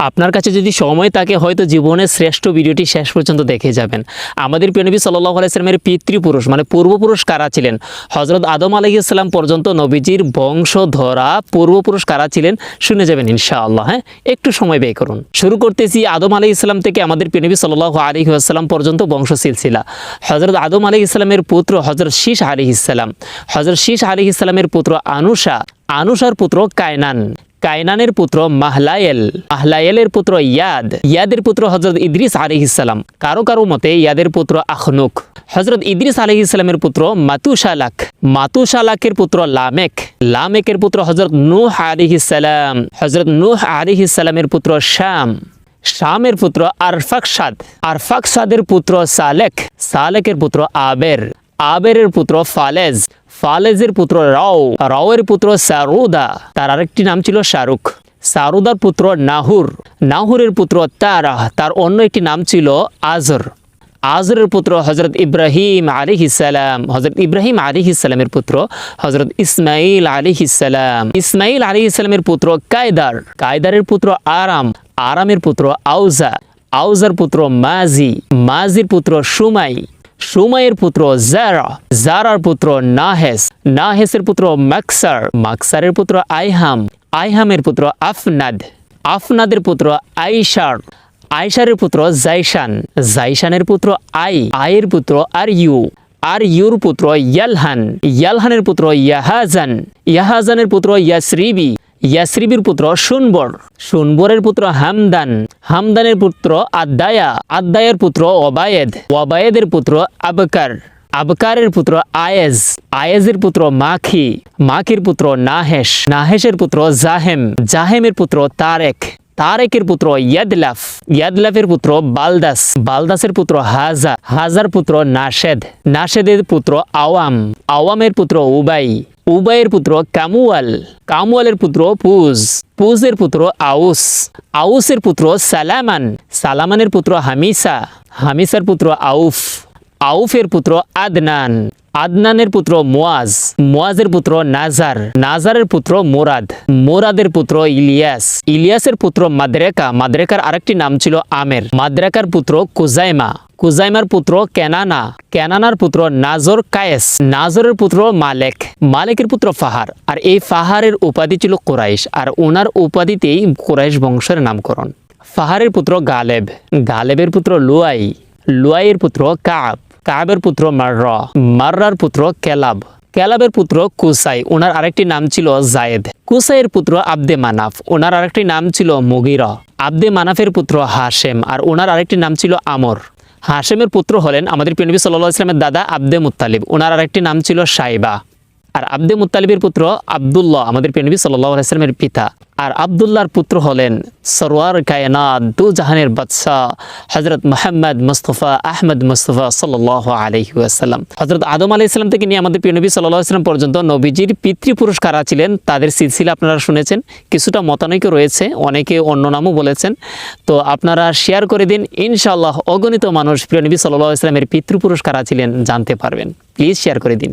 আপনার কাছে যদি সময় থাকে, হয়তো জীবনের শ্রেষ্ঠ ভিডিওটি শেষ পর্যন্ত দেখে যাবেন। আমাদের প্রিয়নবী সাল্লাহ আলাইসলামের পিতৃপুরুষ মানে পূর্বপুরুষ কারা ছিলেন? হজরত আদম আলাইসাল্লাম পর্যন্ত নবীজির বংশ ধরা পূর্বপুরুষ কারা ছিলেন? শুনে যাবেন ইনশাআল্লাহ হ্যাঁ? একটু সময় ব্যয় করুন। শুরু করতেছি আদম আলাই ইসলাম থেকে আমাদের প্রিয়নবী সাল্লাহ আলী আসসালাম পর্যন্ত বংশ সিলসিলা। হজরত আদম আলী ইসলামের পুত্র হজরত শীষ আলী ইসলাম হজরত শীষ আলী ইসলামের পুত্র আনুষা, আনুষার পুত্র কায়নান। কায়নানের পুত্র মাহলায়েল। মাহলায়েলের পুত্র ইয়াদ। ইয়াদের পুত্র হজরত ইদ্রিস আলহিসাল্লাম কারও কারও মতে ইয়াদের পুত্র আখনুক। হজরত ইদ্রিস আলহিসাল্লামের পুত্র মাতুশালাক। মাতুশালাকের পুত্র লামেক। লামেকের পুত্র হজরত নূহ আলিহিসাল্লাম হজরত নূহ আলিহিসাল্লামের পুত্র শাম। শামের পুত্র আরফাকসাদ। আরফাকসাদের পুত্র সালেক। সালেকের পুত্র আবের। আবেরের পুত্র ফালেজ। ফালেজের পুত্র রাও, রাওয়ের পুত্র সারুদা, তার আরেকটি নাম ছিল শাহরুখ। সারুদার পুত্র নাহুর, নাহুরের পুত্র তারা, তার অন্য একটি নাম ছিল আজর। আজরের পুত্র হজরত ইব্রাহিম আলী ইসালাম হজরত ইব্রাহিম আলী ইসালামের পুত্র হজরত ইসমাইল আলী ইসালাম ইসমাইল আলী ইসলামের পুত্র কায়দার, কায়দারের পুত্র আরাম, আরামের পুত্র আউজা আউজার পুত্র মাজি, মাজির পুত্র সুমাই সুমাইয়ের পুত্র জারা, জারার পুত্র নাহেস, নাহেসের পুত্র মাকসার, মাকসারের পুত্র আইহাম, আইহামের পুত্র আফনাদ, আফনাদের পুত্র আইশার আইসারের পুত্র জাইশান, জাইশানের পুত্র আই আয়ের পুত্র আর ইউ আর ইউর পুত্র ইয়ালহান, ইয়ালহানের পুত্র ইয়াহাজান, ইয়াহাজানের পুত্র ইয়াসরিবি ইয়াসরিবির পুত্র সুনবর। সুনবরের পুত্র হামদান। হামদানের পুত্র আদায়া আদায়ের পুত্র ওবায়েদ। ওবায়েদের পুত্র আবকার। আবকারের পুত্র আয়েজ। আয়েজের পুত্র মাখি। মাখির পুত্র নাহেশ। নাহেশের পুত্র জাহেম। জাহেমের পুত্র তারেক। তারেকের পুত্র ইয়াদলাফ। ইয়াদলাফের পুত্র বালদাস। বালদাসের পুত্র হাজা। হাজার পুত্র নাশেদ। নাশেদের পুত্র আওয়াম। আওয়ামের পুত্র উবাই। উবাইয়ের পুত্র কামুয়াল। কামুয়ালের পুত্র পুজ। পুজের পুত্র আউস। আউসের পুত্র সালামান। সালামানের পুত্র হামিসা। হামিসার পুত্র আউফ। আউফের পুত্র আদনান। আদনানের পুত্র মোয়াজ মোয়াজের পুত্র নাজার। নাজারের পুত্র মোরাদ। মোরাদের পুত্র ইলিয়াস। ইলিয়াসের পুত্র মাদ্রেকা। মাদ্রেকার আরেকটি নাম ছিল আমের। মাদ্রেকার পুত্র কুজাইমা। কুজাইমার পুত্র কেনানা। কেনানার পুত্র নাজর কায়েস নাজরের পুত্র মালেক। মালেকের পুত্র ফাহার আর এই ফাহারের উপাধি ছিল কোরাইশ আর ওনার উপাধিতেই কোরাইশ বংশের নামকরণ ফাহারের পুত্র গালেব। গালেবের পুত্র লুয়াই লুয়াইয়ের পুত্র কাব। কাবের পুত্র মাররা মাররার পুত্র কেলাব। কেলাবের পুত্র কুসাই ওনার আরেকটি নাম ছিল জায়েদ। কুসাইয়ের পুত্র আব্দে মানাফ। ওনার আরেকটি নাম ছিল মুগিরা আব্দে মানাফের পুত্র হাশেম। আর ওনার আরেকটি নাম ছিল আমর হাশেমের পুত্র হলেন আমাদের পিনবী সাল্লাহ ইসলামের দাদা আব্দে মুতালিব ওনার আরেকটি নাম ছিল সাইবা। আর আব্দে মুতালিবের পুত্র আবদুল্লাহ, আমাদের প্রিয়নবী সাল্লাহ আলাইসলামের পিতা। আর আবদুল্লাহর পুত্র হলেন সরওয়ার কায়নাত দু জাহানের বাদশাহ হজরত মোহাম্মদ মুস্তফা আহমদ মুস্তফা সাল্লাহ আলহি আসাল্লাম হজরত আদম আলি ইসলাম থেকে নিয়ে আমাদের প্রিয়নবী সাল্লাহ ইসলাম পর্যন্ত নবীজির পিতৃপুরুষ কারা ছিলেন তাদের সিলসিলা আপনারা শুনেছেন, কিছুটা মতানৈক্য রয়েছে, অনেকে অন্য নামও বলেছেন। তো আপনারা শেয়ার করে দিন, ইনশাআল্লাহ অগণিত মানুষ প্রিয়নবী সাল্লাহ ইসলামের পিতৃপুরুষ কারা ছিলেন জানতে পারবেন। প্লিজ শেয়ার করে দিন।